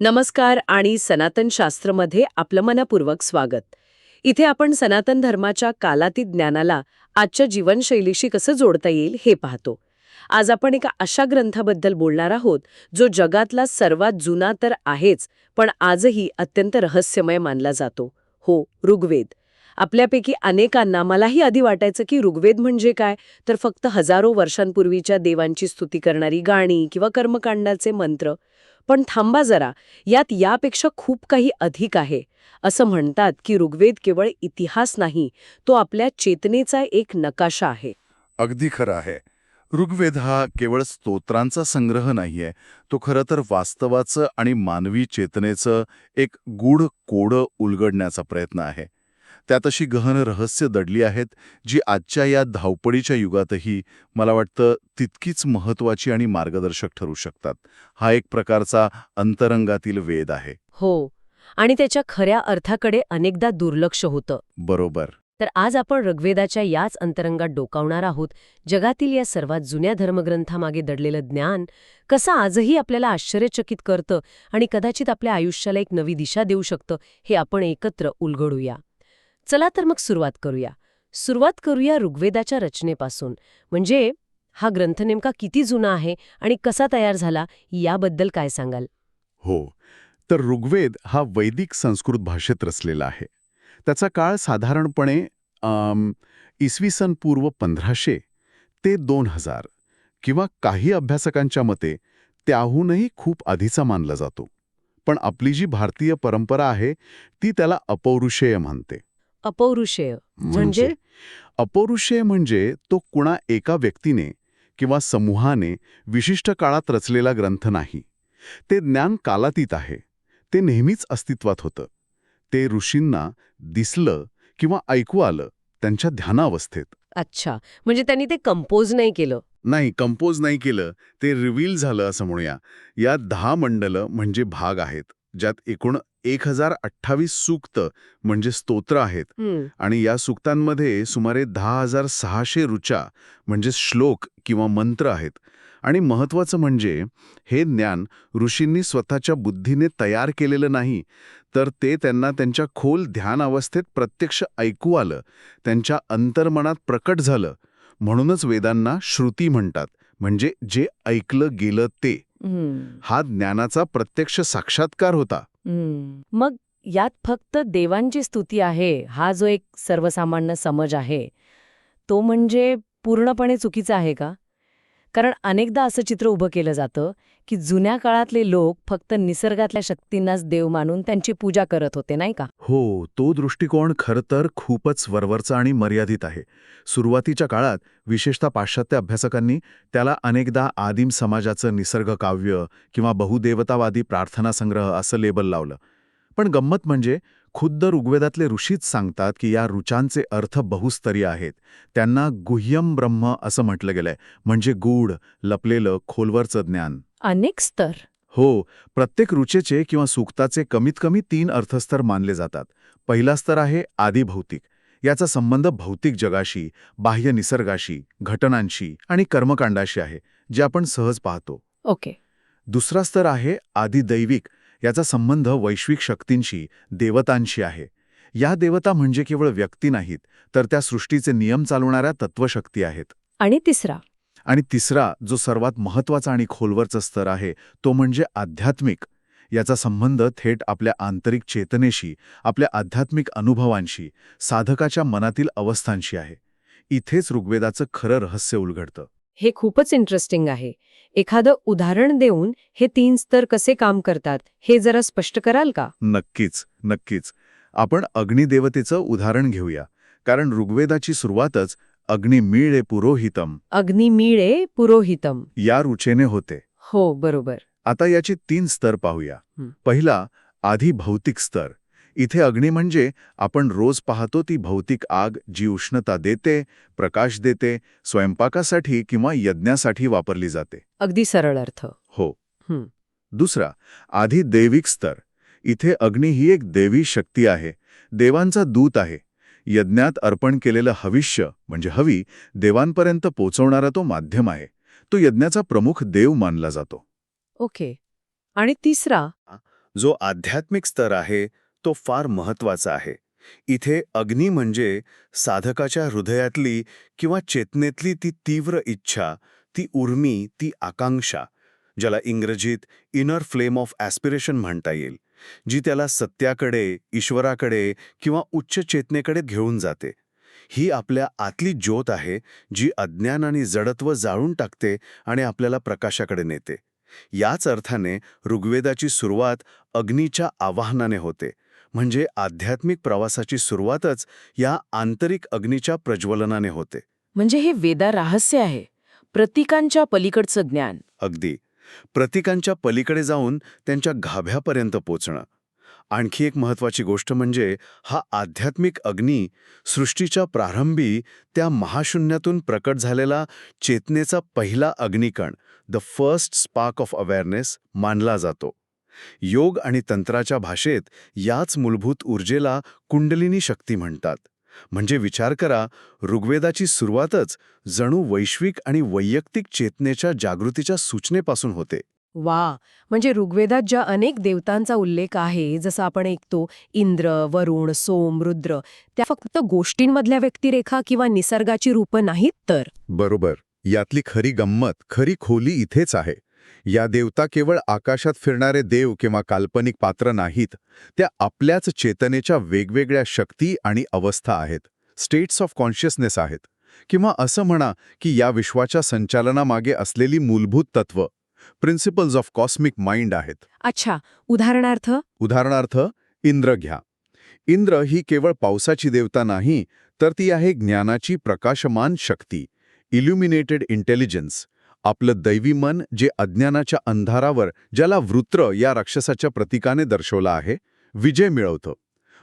नमस्कार आणि सनातन शास्त्रमध्ये आपलं मनापूर्वक स्वागत. इथे आपण सनातन धर्माच्या कालातीत ज्ञानाला आजच्या जीवनशैलीशी कसं जोडता येईल हे पाहतो. आज आपण एका अशा ग्रंथाबद्दल बोलणार आहोत जो जगातला सर्वात जुना तर आहेच पण आजही अत्यंत रहस्यमय मानला जातो. हो ऋग्वेद. आपल्यापैकी अनेकांना मलाही आधी वाटायचं की ऋग्वेद म्हणजे काय तर फक्त हजारो वर्षांपूर्वीच्या देवांची स्तुती करणारी गाणी किंवा कर्मकांडाचे मंत्र पण थांबा जरा यात यापेक्षा खूप काही अधिक आहे. असं म्हणतात की ऋग्वेद केवळ इतिहास नाही तो आपल्या चेतनेचा एक नकाशा आहे. अगदी खरं आहे. ऋग्वेद हा केवळ स्तोत्रांचा संग्रह नाहीये तो खरं तर वास्तवाचं आणि मानवी चेतनेचं एक गूढ कोडं उलगडण्याचा प्रयत्न आहे. त्यात अशी गहन रहस्य दडली आहेत जी आजच्या या धावपळीच्या युगातही मला वाटतं तितकीच महत्वाची आणि मार्गदर्शक ठरू शकतात. हा एक प्रकारचा अंतरंगातील वेद आहे. हो आणि त्याच्या खऱ्या अर्थाकडे अनेकदा दुर्लक्ष होतं. बरोबर. तर आज आपण ऋग्वेदाच्या याच अंतरंगात डोकावणार आहोत जगातील या सर्वात जुन्या धर्मग्रंथामागे दडलेलं ज्ञान कसं आजही आपल्याला आश्चर्यचकित करतं आणि कदाचित आपल्या आयुष्याला एक नवी दिशा देऊ शकतं हे आपण एकत्र उलगडूया. चला तर मग सुरुवात करूया. सुरुवात करूया ऋग्वेदाच्या रचनेपासून. म्हणजे हा ग्रंथ नेमका किती जुना आहे आणि कसा तयार झाला याबद्दल काय सांगाल? हो. तर ऋग्वेद हा वैदिक संस्कृत भाषेत रचलेला आहे. त्याचा काळ साधारणपणे इसवी सन पूर्व पंधराशे ते दोन हजार किंवा काही अभ्यासकांच्या मते त्याहूनही खूप आधीचा मानला जातो. पण आपली जी भारतीय परंपरा आहे ती त्याला अपौरुषेय म्हणते अपौरुषेय. म्हणजे? अपौरुषेय म्हणजे तो कुणा एका व्यक्तीने किंवा समूहाने विशिष्ट काळात रचलेला ग्रंथ नाही. ते ज्ञान कालातीत आहे. ते नेहमीच अस्तित्वात होतं. ते ऋषींना दिसलं किंवा ऐकू आलं त्यांच्या ध्यानावस्थेत. अच्छा. म्हणजे त्यांनी ते कंपोज नाही केलं? नाही कंपोज नाही केलं. ते रिव्हील झालं असं म्हणूया. यात दहा मंडलं म्हणजे भाग आहेत. ज्यात एकूण एक हजार अठ्ठावीस सूक्त म्हणजे स्तोत्र आहेत. आणि या सूक्तांमध्ये सुमारे दहा हजार सहाशे ऋचा म्हणजे श्लोक किंवा मंत्र आहेत. आणि महत्वाचं म्हणजे हे ज्ञान ऋषींनी स्वतःच्या बुद्धीने तयार केलेलं नाही तर ते त्यांना त्यांच्या खोल ध्यान अवस्थेत प्रत्यक्ष ऐकू आलं त्यांच्या अंतर्मनात प्रकट झालं. म्हणूनच वेदांना श्रुती म्हणतात म्हणजे जे ऐकलं गेलं ते. हं, ज्ञानाचा प्रत्यक्ष साक्षात्कार होता. मग यात फक्त देवांची स्तुती आहे हा जो एक सर्वसामान्य समज आहे तो म्हणजे पूर्णपणे चुकीचा आहे का? कारण अनेकदा असं चित्र उभं केलं जातं की जुन्या काळातले लोक फक्त निसर्गातल्या शक्तींनाच देव मानून त्यांची पूजा करत होते नाही का? हो तो दृष्टिकोन खरं तर खूपच वरवरचा आणि मर्यादित आहे. सुरुवातीच्या काळात विशेषतः पाश्चात्य अभ्यासकांनी त्याला अनेकदा आदिम समाजाचं निसर्ग काव्य किंवा बहुदेवतावादी प्रार्थना संग्रह असं लेबल लावलं. पण गंमत म्हणजे खुद्द ऋग्वेदातले ऋषीच सांगतात की या ऋचांचे अर्थ बहुस्तरीय आहेत. त्यांना गुह्यम ब्रह्म असं म्हटलं गेलंय. म्हणजे गूढ लपलेलं खोलवरचं ज्ञान. अनेक स्तर. हो प्रत्येक रुचेचे किंवा सूक्ताचे कमीत कमी तीन अर्थस्तर मानले जातात. पहिला स्तर आहे आदिभौतिक. याचा संबंध भौतिक जगाशी बाह्य निसर्गाशी घटनांशी आणि कर्मकांडाशी आहे जे आपण सहज पाहतो. ओके. दुसरा स्तर आहे आदिदैविक. याचा संबंध वैश्विक शक्तींशी देवतांशी आहे. या देवता म्हणजे केवळ व्यक्ती नाहीत तर त्या सृष्टीचे नियम चालवणाऱ्या तत्वशक्ती आहेत. आणि तिसरा. आणि तिसरा जो सर्वात महत्त्वाचा आणि खोलवरचा स्तर आहे तो म्हणजे आध्यात्मिक. याचा संबंध थेट आपल्या आंतरिक चेतनेशी आपल्या आध्यात्मिक अनुभवांशी साधकाच्या मनातील अवस्थांशी आहे. इथेच ऋग्वेदाचं खरं रहस्य उलगडतं. हे खूपच इंटरेस्टिंग आहे. एखादं उदाहरण देऊन हे तीन स्तर कसे काम करतात हे जरा स्पष्ट कराल का? नक्कीच नक्कीच. आपण अग्निदेवतेचं उदाहरण घेऊया. कारण ऋग्वेदाची सुरुवातच अग्निमीळे पुरोहितम. अग्निमीळे पुरोहितम. या रुचेने होते. हो बरोबर. आता याचे तीन स्तर पाहूया. पहिला आधी भौतिक स्तर. इथे अग्नी म्हणजे आपण रोज पाहतो ती भौतिक आग जी उष्णता देते प्रकाश देते स्वयंपाकासाठी किंवा यज्ञासाठी वापरली जाते. अगदी सरळ अर्थ. हो. हं. दुसरा आधी दैविक स्तर. इथे अग्नी ही एक देवी शक्ती आहे. देवांचा दूत आहे. यज्ञात अर्पण केलेलं हविष्य म्हणजे हवी देवांपर्यंत पोचवणारा तो माध्यम आहे. तो यज्ञाचा प्रमुख देव मानला जातो. ओके. आणि तिसरा? जो आध्यात्मिक स्तर आहे तो फार महत्त्वाचा आहे. इथे अग्नी म्हणजे साधकाच्या हृदयातली किंवा चेतनेतली ती तीव्र इच्छा ती उर्मी ती आकांक्षा ज्याला इंग्रजीत इनर फ्लेम ऑफ ॲस्पिरेशन म्हणता येईल जी त्याला सत्याकडे ईश्वराकडे किंवा उच्च चेतनेकडे घेऊन जाते. ही आपल्या आतली ज्योत आहे जी अज्ञान आणि जडत्व जाळून टाकते आणि आपल्याला प्रकाशाकडे नेते. याच अर्थाने ऋग्वेदाची सुरुवात अग्नीच्या आवाहनाने होते. म्हणजे आध्यात्मिक प्रवासाची सुरुवातच या आंतरिक अग्नीच्या प्रज्वलनाने होते. म्हणजे हे वेदा रहस्य आहे. प्रतीकांच्या पलीकडचं ज्ञान. अगदी. प्रतीकांच्या पलीकडे जाऊन त्यांच्या गाभ्यापर्यंत पोचणं. आणखी एक महत्वाची गोष्ट म्हणजे हा आध्यात्मिक अग्नी सृष्टीच्या प्रारंभी त्या महाशून्यातून प्रकट झालेला चेतनेचा पहिला अग्निकण the first spark of awareness मानला जातो. योग आणि तंत्राच्या भाषेत याच मूलभूत ऊर्जेला कुंडलिनी शक्ती म्हणतात. म्हणजे विचार करा ऋग्वेदाची सुरुवातच जणू वैश्विक आणि वैयक्तिक चेतनेच्या जागृतीच्या सूचनेपासून होते. वा! म्हणजे ऋग्वेदात ज्या अनेक देवतांचा उल्लेख आहे जसं आपण ऐकतो इंद्र वरुण सोम रुद्र त्या फक्त गोष्टींमधल्या व्यक्तिरेखा किंवा निसर्गाची रूपं नाहीत तर? बरोबर. यातली खरी गंमत खरी खोली इथेच आहे. या देवता केवळ आकाशात फिरणारे देव किंवा काल्पनिक पात्र नाहीत त्या आपल्याच चेतनेच्या वेगवेगळ्या शक्ती आणि अवस्था आहेत स्टेट्स ऑफ कॉन्शियसनेस आहेत. किंवा असं म्हणा की या विश्वाच्या संचालनामागे असलेली मूलभूत तत्व प्रिन्सिपल्स ऑफ कॉस्मिक माइंड आहेत. अच्छा उदाहरणार्थ? उदाहरणार्थ इंद्र घ्या. इंद्र ही केवळ पावसाची देवता नाही तर ती आहे ज्ञानाची प्रकाशमान शक्ती इल्युमिनेटेड इंटेलिजन्स आपलं दैवी मन जे अज्ञानाच्या अंधारावर ज्याला वृत्र या राक्षसाच्या प्रतीकाने दर्शवलं आहे विजय मिळवतं.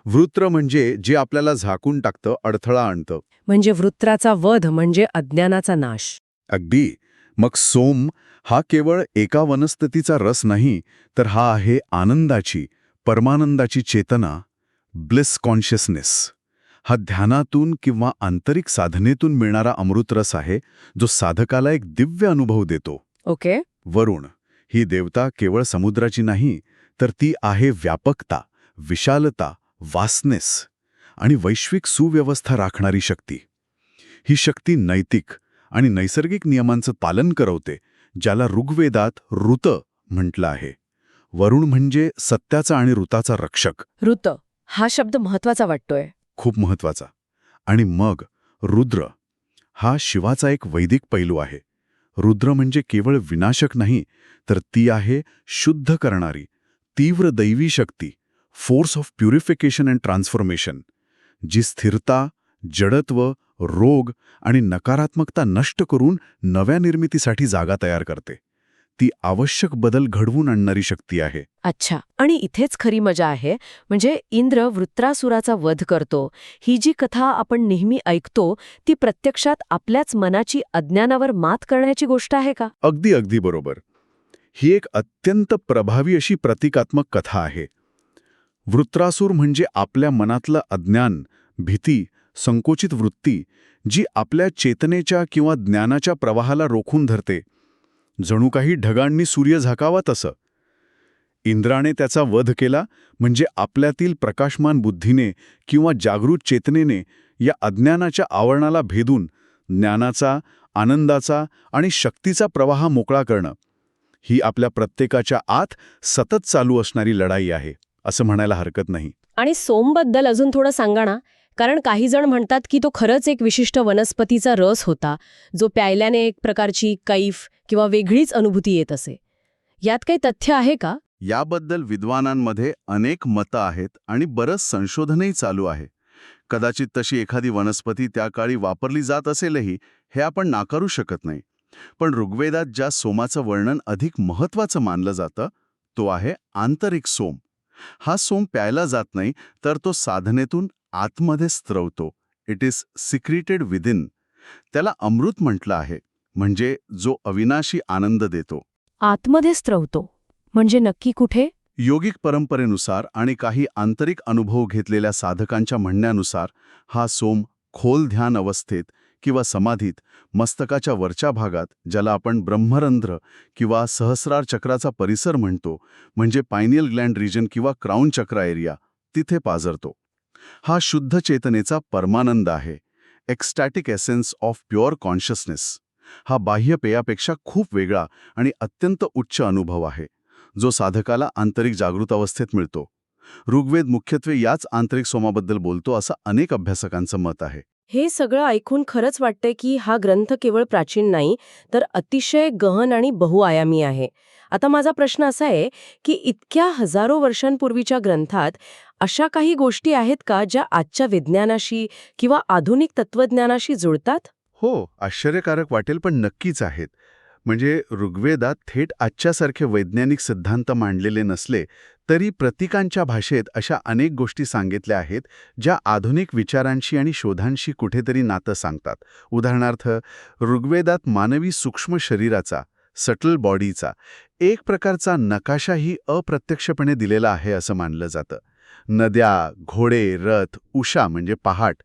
वृत्र म्हणजे जे आपल्याला झाकून टाकतं अडथळा आणतं. म्हणजे वृत्राचा वध म्हणजे अज्ञानाचा नाश. अगदी. मग सोम हा केवळ एका वनस्पतीचा रस नाही तर हा आहे आनंदाची परमानंदाची चेतना ब्लिस कॉन्शियसनेस. हा ध्यानातून किंवा आंतरिक साधनेतून मिळणारा अमृतरस आहे जो साधकाला एक दिव्य अनुभव देतो. ओके. वरुण ही देवता केवळ समुद्राची नाही तर ती आहे व्यापकता विशालता वासनेस आणि वैश्विक सुव्यवस्था राखणारी शक्ती. ही शक्ती नैतिक आणि नैसर्गिक नियमांचं पालन करवते ज्याला ऋग्वेदात ऋत म्हटलं आहे. वरुण म्हणजे सत्याचा आणि ऋताचा रक्षक. ऋत हा शब्द महत्त्वाचा वाटतोय. खूप महत्त्वाचा. आणि मग रुद्र हा शिवाचा एक वैदिक पैलू आहे. रुद्र म्हणजे केवळ विनाशक नाही तर ती आहे शुद्ध करणारी तीव्र दैवी शक्ती force of purification and transformation जी स्थिरता जडत्व रोग आणि नकारात्मकता नष्ट करून नव्या निर्मितीसाठी जागा तयार करते. ती आवश्यक बदल घडवून आणणारी शक्ती आहे. अच्छा. आणि इथेच खरी मजा आहे म्हणजे इंद्र वृत्रासुराचा वध करतो. ही जी कथा आपण नेहमी ऐकतो ती प्रत्यक्षात आपल्याच मनाची अज्ञानावर मात करण्याची गोष्ट आहे का? अगदी अगदी बरोबर. ही एक अत्यंत प्रभावी अशी प्रतिकात्मक कथा आहे. वृत्रासूर म्हणजे आपल्या मनातलं अज्ञान भीती संकोचित वृत्ती जी आपल्या चेतनेच्या किंवा ज्ञानाच्या प्रवाहाला रोखून धरते. जणू काही ढगांनी सूर्य झाकावा तसं इंद्राने त्याचा वध केला म्हणजे आपल्यातील प्रकाशमान बुद्धीने किंवा जागृत चेतनेने या अज्ञानाच्या आवरणाला भेदून ज्ञानाचा आनंदाचा आणि शक्तीचा प्रवाह मोकळा करणं. ही आपल्या प्रत्येकाच्या आत सतत चालू असणारी लढाई आहे असं म्हणायला हरकत नाही. आणि सोमबद्दल अजून थोडं सांगा ना. कारण काही जण म्हणतात की तो खरंच एक विशिष्ट वनस्पतीचा रस होता जो प्यायल्याने एक प्रकारची कैफ किंवा वेगळीच अनुभूती येत असे. यात काही तथ्य आहे का? याबद्दल विद्वानांमध्ये अनेक मतं आहेत आणि बरंच संशोधनही चालू आहे. कदाचित तशी एखादी वनस्पती त्या काळी वापरली जात असेलही हे आपण नाकारू शकत नाही. पण ऋग्वेदात ज्या सोमाचं वर्णन अधिक महत्त्वाचं मानलं जातं तो आहे आंतरिक सोम. हा सोम प्यायला जात नाही तर तो साधनेतून आतमध्ये स्त्रवतो इट इज सिक्रिटेड विदिन त्याला अमृत म्हटलं आहे. म्हणजे जो अविनाशी आनंद देतो. आतमध्ये स्त्रवतो म्हणजे नक्की कुठे? योगिक परंपरेनुसार आणि काही आंतरिक अनुभव घेतलेल्या साधकांच्या म्हणण्यानुसार हा सोम खोल ध्यान अवस्थेत किंवा समाधीत मस्तकाच्या वरच्या भागात ज्याला आपण ब्रह्मरंध्र किंवा सहस्रार चक्राचा परिसर म्हणतो म्हणजे पायनियल ग्लँड रिजन किंवा क्राऊन चक्रा एरिया तिथे पाझरतो हा शुद्ध चेतनेचा परमानंद आहे. Ecstatic essence of pure consciousness हा बाह्य पेयापेक्षा खूप वेगळा आणि अत्यंत उच्च अनुभव आहे जो साधकाला आंतरिक जागृत अवस्थेत मिळतो. ऋग्वेद मुख्यत्वे याच आंतरिक सोमाबद्दल बोलतो असं अनेक अभ्यासकांचं मत आहे. हे सगळं ऐकून खरंच वाटतंय की हा ग्रंथ केवळ प्राचीन नाही तर अतिशय गहन आणि बहुआयामी आहे. आता माझा प्रश्न असा आहे की इतक्या हजारो वर्षांपूर्वीच्या ग्रंथात अशा काही गोष्टी आहेत का ज्या आजच्या विज्ञानाशी किंवा आधुनिक तत्वज्ञानाशी जुळतात? हो आश्चर्यकारक वाटेल पण नक्कीच आहेत. म्हणजे ऋग्वेदात थेट आजच्यासारखे वैज्ञानिक सिद्धांत मांडलेले नसले तरी प्रतीकांच्या भाषेत अशा अनेक गोष्टी सांगितल्या आहेत ज्या आधुनिक विचारांशी आणि शोधांशी कुठेतरी नातं सांगतात. उदाहरणार्थ ऋग्वेदात मानवी सूक्ष्म शरीराचा सटल बॉडीचा एक प्रकारचा नकाशाही अप्रत्यक्षपणे दिलेला आहे असं मानलं जातं. नद्या घोडे रथ उषा म्हणजे पहाट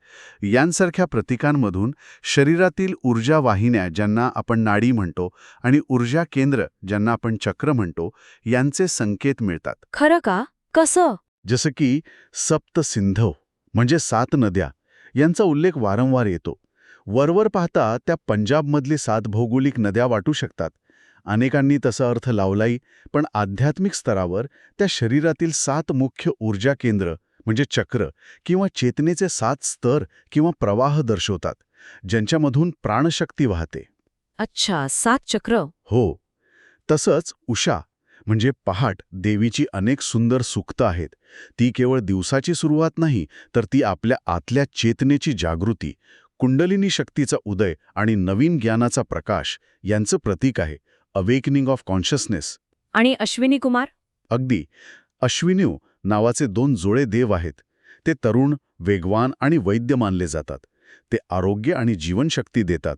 यांसारख्या प्रतीकांमधून शरीरातील ऊर्जा वाहिन्या ज्यांना आपण नाडी म्हणतो आणि ऊर्जा केंद्र ज्यांना आपण चक्र म्हणतो यांचे संकेत मिळतात. खरं का? कसं? जसं की सप्त सिंधव म्हणजे सात नद्या यांचा उल्लेख वारंवार येतो. वरवर पाहता त्या पंजाबमधली सात भौगोलिक नद्या वाटू शकतात. अनेकांनी तसा अर्थ लावलाही पण आध्यात्मिक स्तरावर त्या शरीरातील सात मुख्य ऊर्जा केंद्र म्हणजे चक्र किंवा चेतनेचे सात स्तर किंवा प्रवाह दर्शवतात ज्यांच्यामधून प्राणशक्ती वाहते. अच्छा सात चक्र. हो तसंच उषा म्हणजे पहाट देवीची अनेक सुंदर सुक्तं आहेत. ती केवळ दिवसाची सुरुवात नाही तर ती आपल्या आतल्या चेतनेची जागृती कुंडलिनी शक्तीचा उदय आणि नवीन ज्ञानाचा प्रकाश यांचं प्रतीक आहे. अवेकनिंग ऑफ कॉन्शियसनेस आणि अश्विनी कुमार? अगदी. अश्विन्यू नावाचे दोन जोळे देव आहेत. ते तरुण वेगवान आणि वैद्य मानले जातात. ते आरोग्य आणि जीवनशक्ती देतात.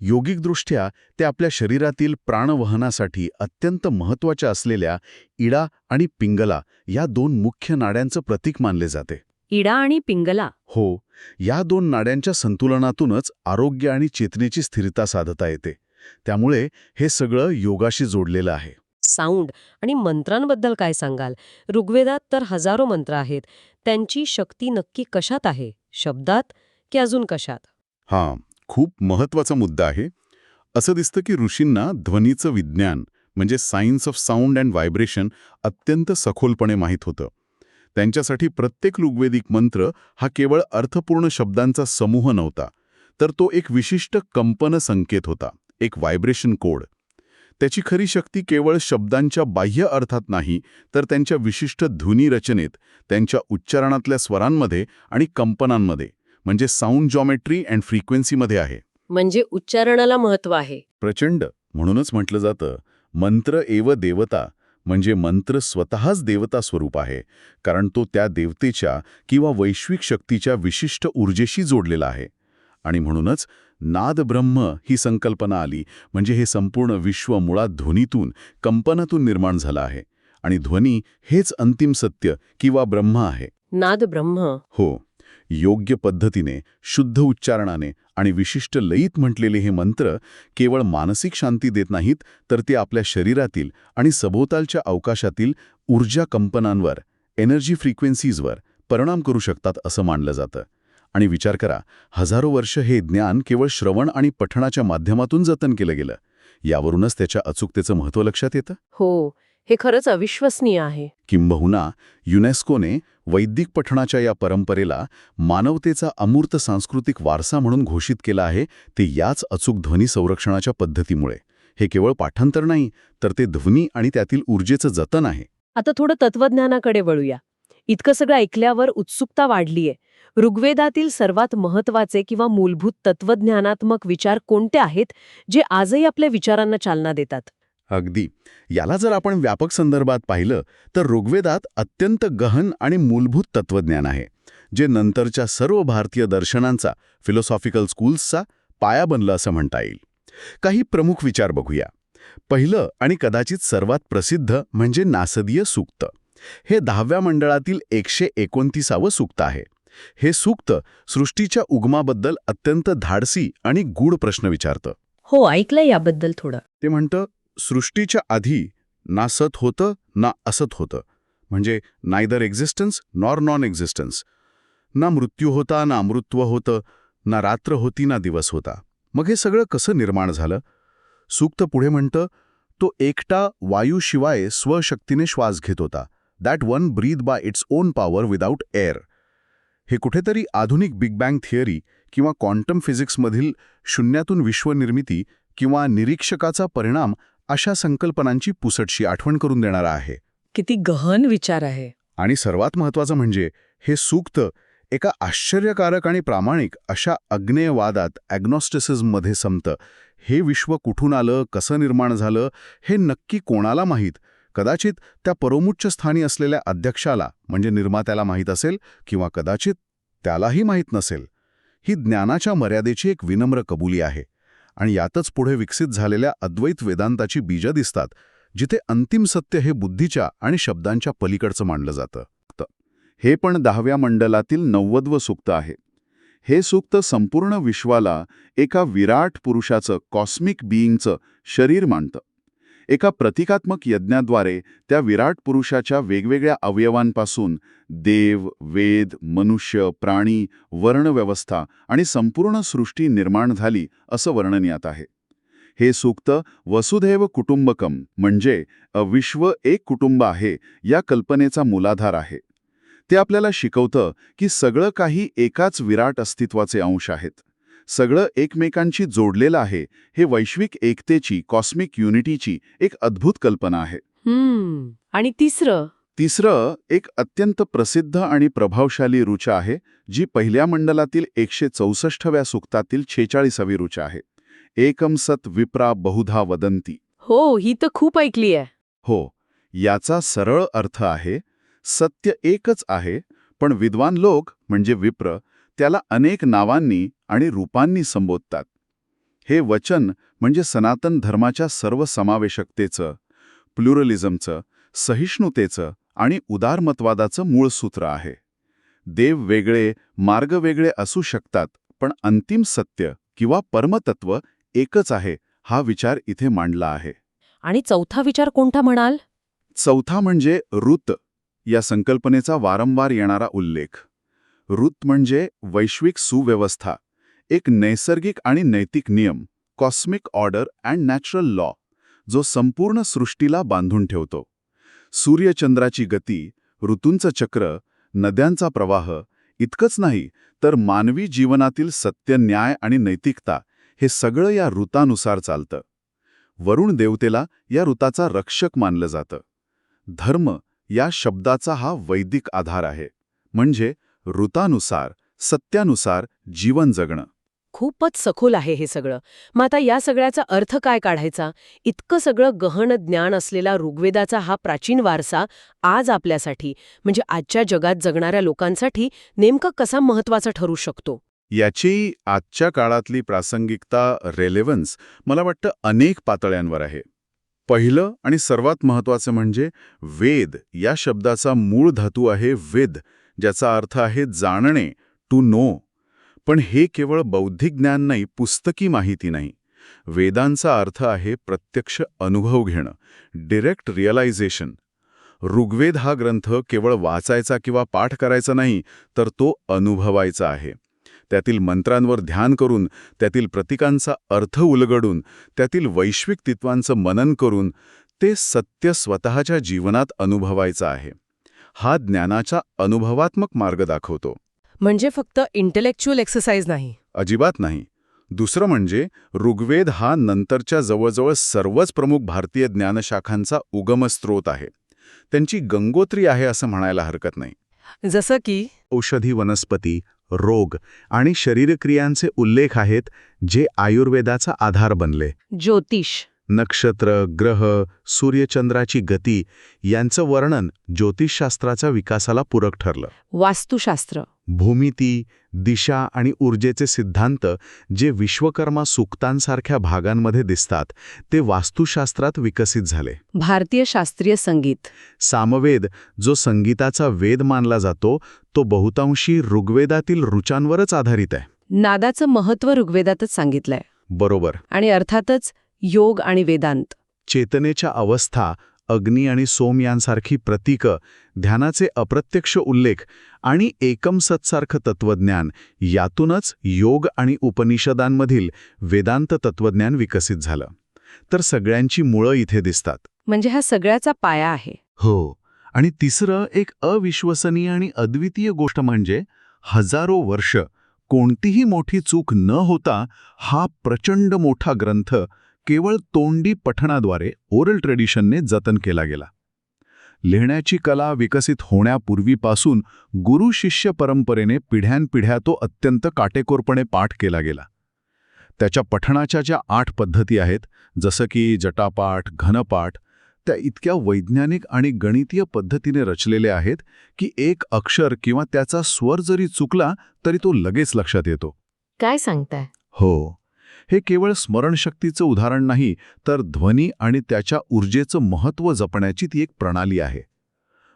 योगिकदृष्ट्या ते आपल्या शरीरातील प्राणवहनासाठी अत्यंत महत्त्वाच्या असलेल्या इडा आणि पिंगला या दोन मुख्य नाड्यांचं प्रतीक मानले जाते. इडा आणि पिंगला. हो या दोन नाड्यांच्या संतुलनातूनच आरोग्य आणि चेतनेची स्थिरता साधता येते. त्यामुळे हे सगळं योगाशी जोडलेलं आहे. साऊंड आणि मंत्रांबद्दल काय सांगाल? ऋग्वेदात तर हजारो मंत्र आहेत. त्यांची शक्ती नक्की कशात आहे? शब्दात की अजून कशात? हां खूप महत्त्वाचा मुद्दा आहे. असं दिसतं की ऋषींना ध्वनीचं विज्ञान म्हणजे science of sound and vibration अत्यंत सखोलपणे माहीत होतं. त्यांच्यासाठी प्रत्येक ऋग्वेदिक मंत्र हा केवळ अर्थपूर्ण शब्दांचा समूह नव्हता तर तो एक विशिष्ट कंपन संकेत होता. एक व्हायब्रेशन कोड. त्याची खरी शक्ती केवळ शब्दांच्या बाह्य अर्थात नाही तर त्यांच्या विशिष्ट ध्वनी रचनेत त्यांच्या उच्चारणातल्या स्वरांमध्ये आणि कंपनांमध्ये म्हणजे साऊंड जॉमेट्री अँड फ्रिक्वेन्सीमध्ये आहे. म्हणजे उच्चारणाला महत्त्व आहे. प्रचंड म्हणूनच म्हटलं जातं. मंत्र एव देवता म्हणजे मंत्र स्वतःच देवता स्वरूप आहे कारण तो त्या देवतेच्या किंवा वैश्विक शक्तीच्या विशिष्ट ऊर्जेशी जोडलेला आहे. आणि म्हणूनच नाद ब्रह्म ही संकल्पना आली म्हणजे हे संपूर्ण विश्व मुळात ध्वनीतून कंपनातून निर्माण झालं आहे. आणि ध्वनी हेच अंतिम सत्य किंवा ब्रह्म आहे. नाद ब्रह्म हो योग्य पद्धतीने शुद्ध उच्चारणाने आणि विशिष्ट लयीत म्हटलेले हे मंत्र केवळ मानसिक शांती देत नाहीत तर ते आपल्या शरीरातील आणि सभोवतालच्या अवकाशातील ऊर्जा कंपनांवर एनर्जी फ्रिक्वेन्सीजवर परिणाम करू शकतात असं मानलं जातं. आणि विचार करा हजारो वर्ष हे ज्ञान केवळ श्रवण आणि पठणाच्या माध्यमातून जतन केलं गेलं. यावरूनच त्याच्या अचूकतेचं महत्त्व लक्षात येतं? हो हे खरंच अविश्वसनीय आहे. किंबहुना युनेस्कोने वैदिक पठणाच्या या परंपरेला मानवतेचा अमूर्त सांस्कृतिक वारसा म्हणून घोषित केला आहे ते याच अचूक ध्वनी संरक्षणाच्या पद्धतीमुळे. हे केवळ पाठांतर नाही तर ते ध्वनी आणि त्यातील ऊर्जेचं जतन आहे. आता थोडं तत्वज्ञानाकडे वळूया. इतकं सगळं ऐकल्यावर उत्सुकता वाढलीय. ऋग्वेदातील सर्वात महत्त्वाचे किंवा मूलभूत तत्वज्ञानात्मक विचार कोणते आहेत जे आजही आपल्या विचारांना चालना देतात? अगदी. याला जर आपण व्यापक संदर्भात पाहिलं तर ऋग्वेदात अत्यंत गहन आणि मूलभूत तत्वज्ञान आहे जे नंतरच्या सर्व भारतीय दर्शनांचा फिलॉसॉफिकल स्कूल्सचा पाया बनलं असं म्हणता येईल. काही प्रमुख विचार बघूया. पहिलं आणि कदाचित सर्वात प्रसिद्ध म्हणजे नासदीय सूक्त. हे दहाव्या मंडळातील एकशे एकोणतीसावं सूक्त आहे. हे सूक्त सृष्टीच्या उगमाबद्दल अत्यंत धाडसी आणि गूढ प्रश्न विचारतं. हो ऐकलंय याबद्दल थोडं. ते म्हणतं सृष्टीच्या आधी ना सत होतं ना असत होतं. म्हणजे neither existence nor non existence. ना मृत्यू होता ना अमृत्व होतं ना रात्र होती ना दिवस होता. मग हे सगळं कसं निर्माण झालं? सूक्त पुढे म्हणतं तो एकटा वायूशिवाय स्वशक्तीने श्वास घेत होता. That one breath by its own power without air हे कुठेतरी आधुनिक बिग बँग थिअरी किंवा क्वांटम फिजिक्समधील शून्यातून विश्वनिर्मिती किंवा निरीक्षकाचा परिणाम अशा संकल्पनांची पुसटशी आठवण करून देणारा आहे. किती गहन विचार आहे. आणि सर्वात महत्त्वाचं म्हणजे हे सूक्त एका आश्चर्यकारक आणि प्रामाणिक अशा अग्नेयवादात ॲग्नॉस्टिसिझममध्ये संपतं. हे विश्व कुठून आलं कसं निर्माण झालं हे नक्की कोणाला माहीत? कदाचित त्या परोमुच्च स्थानी असलेल्या अध्यक्षाला म्हणजे निर्मात्याला माहीत असेल किंवा कदाचित त्यालाही माहीत नसेल ही ज्ञानाच्या मर्यादेची एक विनम्र कबुली आहे आणि यातच पुढे विकसित झालेल्या अद्वैत वेदांताची बीजं दिसतात जिथे अंतिम सत्य हे बुद्धीच्या आणि शब्दांच्या पलीकडचं मानलं जातं. हे पण दहाव्या मंडलातील नव्वदवं सूक्त आहे. हे सूक्त संपूर्ण विश्वाला एका विराट पुरुषाचं कॉस्मिक बिईंगचं शरीर मानतं. एका प्रतिकात्मक यज्ञाद्वारे त्या विराट पुरुषाच्या वेगवेगळ्या अवयवांपासून देव वेद मनुष्य प्राणी वर्णव्यवस्था आणि संपूर्ण सृष्टी निर्माण झाली असं वर्णन यात आहे. हे सूक्त वसुधैव कुटुंबकम म्हणजे विश्व एक कुटुंब आहे या कल्पनेचा मूलाधार आहे. ते आपल्याला शिकवतं की सगळं काही एकाच विराट अस्तित्वाचे अंश आहेत. सगळं एकमेकांशी जोडलेलं आहे हे वैश्विक एकतेची कॉस्मिक युनिटीची एक अद्भुत कल्पना आहे. हम्म आणि तिसरं? तिसरं एक अत्यंत प्रसिद्ध आणि प्रभावशाली रुचा आहे जी पहिल्या मंडलातील एकशे चौसष्टव्या सूक्तातील छेचाळीसावी रुचा आहे. एकम सत विप्रा बहुधा वदंती. हो ही तर खूप ऐकली आहे. हो याचा सरळ अर्थ आहे सत्य एकच आहे पण विद्वान लोक म्हणजे विप्र त्याला अनेक नावांनी आणि रूपांनी संबोधतात. हे वचन म्हणजे सनातन धर्माच्या सर्व समावेशकतेचं प्लुरलिझमचं सहिष्णुतेचं आणि उदारमतवादाचं मूळ सूत्र आहे. देव वेगळे मार्ग वेगळे असू शकतात पण अंतिम सत्य किंवा परमतत्व एकच आहे हा विचार इथे मांडला आहे. आणि चौथा विचार कोणता म्हणाल? चौथा म्हणजे ऋत या संकल्पनेचा वारंवार येणारा उल्लेख. ऋत म्हणजे वैश्विक सुव्यवस्था. एक नैसर्गिक आणि नैतिक नियम cosmic order and natural law जो संपूर्ण सृष्टीला बांधून ठेवतो. सूर्यचंद्राची गती ऋतूंचं चक्र नद्यांचा प्रवाह इतकंच नाही तर मानवी जीवनातील सत्य न्याय आणि नैतिकता हे सगळं या ऋतानुसार चालतं. वरुण देवतेला या ऋताचा रक्षक मानलं जातं. धर्म या शब्दाचा हा वैदिक आधार आहे. म्हणजे ऋतानुसार सत्यानुसार जीवन जगणं. खूपच सखोल आहे हे सगळं. मग आता या सगळ्याचा अर्थ काय काढायचा? इतकं सगळं गहन ज्ञान असलेला ऋग्वेदाचा हा प्राचीन वारसा आज आपल्यासाठी म्हणजे आजच्या जगात जगणाऱ्या लोकांसाठी नेमकं कसा महत्त्वाचा ठरू शकतो? याची आजच्या काळातली प्रासंगिकता रेलेव्हन्स मला वाटतं अनेक पातळ्यांवर आहे. पहिलं आणि सर्वात महत्त्वाचं म्हणजे वेद या शब्दाचा मूळ धातू आहे वेद ज्याचा अर्थ आहे जाणणे टू नो पण हे केवळ बौद्धिक ज्ञान नाही पुस्तकी माहिती नाही. वेदांचा अर्थ आहे प्रत्यक्ष अनुभव घेणं डिरेक्ट रिअलायझेशन ऋग्वेद हा ग्रंथ केवळ वाचायचा किंवा पाठ करायचा नाही तर तो अनुभवायचा आहे. त्यातील मंत्रांवर ध्यान करून त्यातील प्रतीकांचा अर्थ उलगडून त्यातील वैश्विक तित्वांचं मनन करून ते सत्य स्वतःच्या जीवनात अनुभवायचं आहे. हा ज्ञानाचा अनुभवात्मक मार्ग दाखवतो. म्हणजे फक्त इंटेलेक्च्युअल एक्सरसाइज नाही. अजिबात नाही. दुसरं म्हणजे ऋग्वेद हा नंतरच्या जवळजवळ सर्वच प्रमुख भारतीय ज्ञानशाखांचा उगमस्त्रोत आहे. त्यांची गंगोत्री आहे असं म्हणायला हरकत नाही. जसं की? औषधी वनस्पती रोग आणि शरीरक्रियांचे उल्लेख आहेत जे आयुर्वेदाचा आधार बनले. ज्योतिष. नक्षत्र ग्रह सूर्यचंद्राची गती यांचं वर्णन ज्योतिषशास्त्राच्या विकासाला पूरक ठरलं. वास्तुशास्त्र. भूमिती दिशा आणि ऊर्जेचे सिद्धांत जे विश्वकर्मा सूक्तांसारख्या भागांमध्ये दिसतात ते वास्तुशास्त्रात विकसित झाले. भारतीय शास्त्रीय संगीत. सामवेद जो संगीताचा वेद मानला जातो तो बहुतांशी ऋग्वेदातील ऋचांवरच आधारित आहे. नादाचं महत्त्व ऋग्वेदातच सांगितलंय. बरोबर. आणि अर्थातच योग आणि वेदांत. चेतनेच्या अवस्था अग्नी आणि सोम यांसारखी प्रतीकं ध्यानाचे अप्रत्यक्ष उल्लेख आणि एकम सत्सारखं तत्वज्ञान यातूनच योग आणि उपनिषदांमधील वेदांत तत्वज्ञान विकसित झालं. तर सगळ्यांची मुळं इथे दिसतात. म्हणजे हा सगळ्याचा पाया आहे. हो. आणि तिसरं एक अविश्वसनीय आणि अद्वितीय गोष्ट म्हणजे हजारो वर्ष कोणतीही मोठी चूक न होता हा प्रचंड मोठा ग्रंथ केवळ तोंडी पठणाद्वारे ओरल ट्रेडिशनने जतन केला गेला. लिहिण्याची कला विकसित होण्यापूर्वीपासून गुरु शिष्य परंपरेने पिढ्यानपिढ्या तो अत्यंत काटेकोरपणे पाठ केला गेला. त्याच्या पठणाच्या ज्या आठ पद्धती आहेत जसं की जटापाठ घनपाठ त्या इतक्या वैज्ञानिक आणि गणितीय पद्धतीने रचलेल्या आहेत की एक अक्षर किंवा त्याचा स्वर जरी चुकला तरी तो लगेच लक्षात येतो. काय सांगताय? हो. हे केवळ स्मरणशक्तीचं उदाहरण नाही तर ध्वनी आणि त्याच्या ऊर्जेचं महत्त्व जपण्याची ती एक प्रणाली आहे.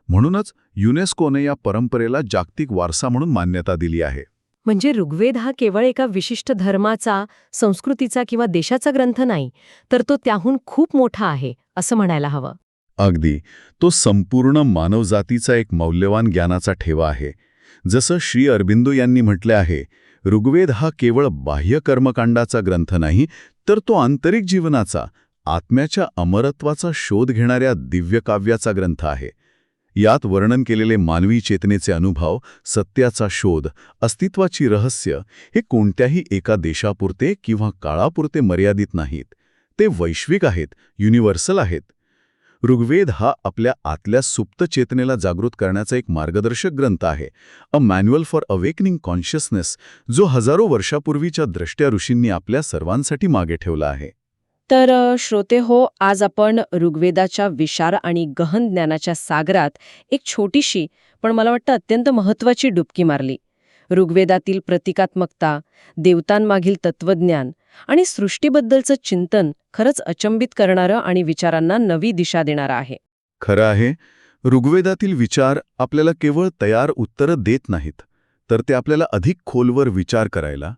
म्हणूनच युनेस्कोने या परंपरेला जागतिक वारसा म्हणून मान्यता दिली आहे. म्हणजे ऋग्वेद हा केवळ एका विशिष्ट धर्माचा संस्कृतीचा किंवा देशाचा ग्रंथ नाही तर तो त्याहून खूप मोठा आहे असं म्हणायला हवं. अगदी. तो संपूर्ण मानवजातीचा एक मौल्यवान ज्ञानाचा ठेवा आहे. जसं श्री अरबिंदो यांनी म्हटले आहे ऋग्वेद हा केवळ बाह्य कर्मकांडाचा ग्रंथ नाही तर तो आंतरिक जीवनाचा आत्म्याच्या अमरत्वाचा शोध घेणाऱ्या दिव्यकाव्याचा ग्रंथ आहे. यात वर्णन केलेले मानवी चेतनेचे अनुभव सत्याचा शोध अस्तित्वाची रहस्य हे कोणत्याही एका देशापुरते किंवा काळापुरते मर्यादित नाहीत. ते वैश्विक आहेत युनिव्हर्सल आहेत. ऋग्वेद हा आपल्या आतल्या सुप्त चेतनेला जागृत करण्याचा एक मार्गदर्शक ग्रंथ आहे. A manual for awakening consciousness जो हजारो वर्षापूर्वीच्या द्रष्ट्या ऋषींनी आपल्या सर्वांसाठी मागे ठेवला आहे. तर श्रोते हो आज आपण ऋग्वेदाच्या विशार आणि गहन ज्ञानाच्या सागरात एक छोटीशी पण मला वाटतं अत्यंत महत्वाची डुबकी मारली. ऋग्वेदातील प्रतिकात्मकता देवतांमागील तत्वज्ञान आणि सृष्टीबद्दलचं चिंतन खरंच अचंबित करणारं आणि विचारांना नवी दिशा देणारं आहे. खरं आहे ऋग्वेदातील विचार आपल्याला केवळ तयार उत्तरं देत नाहीत तर ते आपल्याला अधिक खोलवर विचार करायला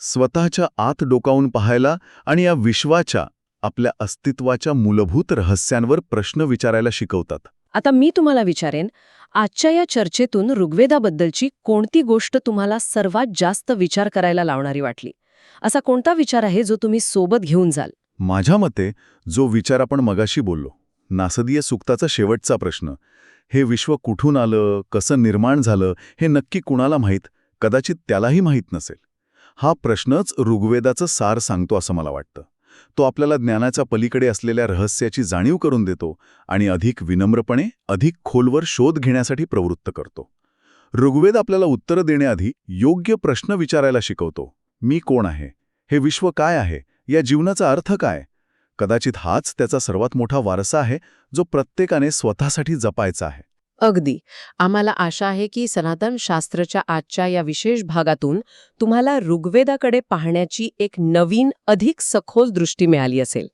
स्वतःच्या आत डोकावून पाहायला आणि या विश्वाच्या आपल्या अस्तित्वाच्या मूलभूत रहस्यांवर प्रश्न विचारायला शिकवतात. आता मी तुम्हाला विचारेन आजच्या या चर्चेतून ऋग्वेदाबद्दलची कोणती गोष्ट तुम्हाला सर्वात जास्त विचार करायला लावणारी वाटली? असा कोणता विचार आहे जो तुम्ही सोबत घेऊन जाल? माझ्या मते जो विचार आपण मगाशी बोललो नासदीय सुक्ताचा शेवटचा प्रश्न हे विश्व कुठून आलं कसं निर्माण झालं हे नक्की कुणाला माहीत? कदाचित त्यालाही माहीत नसेल. हा प्रश्नच ऋग्वेदाचं सार सांगतो असं मला वाटतं. तो आपल्याला ज्ञानाच्या पलीकडे असलेल्या रहस्याची जाणीव करून देतो आणि अधिक विनम्रपणे अधिक खोलवर शोध घेण्यासाठी प्रवृत्त करतो. ऋग्वेद आपल्याला उत्तरं देण्याआधी योग्य प्रश्न विचारायला शिकवतो. मी कोण आहे? हे विश्व काय आहे? या जीवनाचा अर्थ काय? कदाचित हाच त्याचा सर्वात मोठा वारसा आहे जो प्रत्येकाने स्वतःसाठी जपायचा आहे. अगदी. आम्हाला आशा आहे की सनातन शास्त्रच्या आजच्या या विशेष भागातून तुम्हाला ऋग्वेदाकडे पाहण्याची एक नवीन अधिक सखोल दृष्टी मिळाली असेल.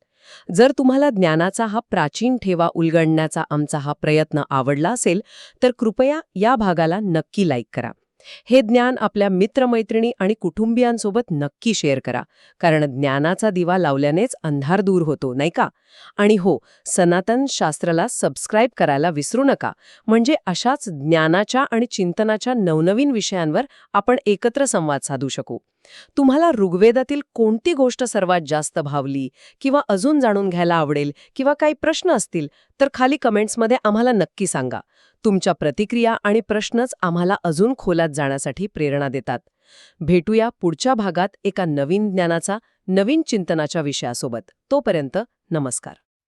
जर तुम्हाला ज्ञानाचा हा प्राचीन ठेवा उलगडण्याचा आमचा हा प्रयत्न आवडला असेल तर कृपया या भागाला नक्की लाईक करा. हे ज्ञान आपल्या मित्रमैत्रिणी आणि कुटुंबियांसोबत नक्की शेअर करा. कारण ज्ञानाचा दिवा लावल्यानेच अंधार दूर होतो नाही का? आणि हो सनातन शास्त्राला सबस्क्राईब करायला विसरू नका. म्हणजे अशाच ज्ञानाच्या आणि चिंतनाच्या नवनवीन विषयांवर आपण एकत्र संवाद साधू शकू. तुम्हाला ऋग्वेदातील कोणती गोष्ट सर्वात जास्त भावली किंवा अजून जाणून घ्यायला आवडेल किंवा काही प्रश्न असतील तर खाली कमेंट्समध्ये आम्हाला नक्की सांगा. तुमच्या प्रतिक्रिया आणि प्रश्नच आम्हाला अजून खोलात जाण्यासाठी प्रेरणा देतात. भेटूया पुढच्या भागात एका नवीन ज्ञानाचा नवीन चिंतनाच्या विषयासोबत. तोपर्यंत नमस्कार.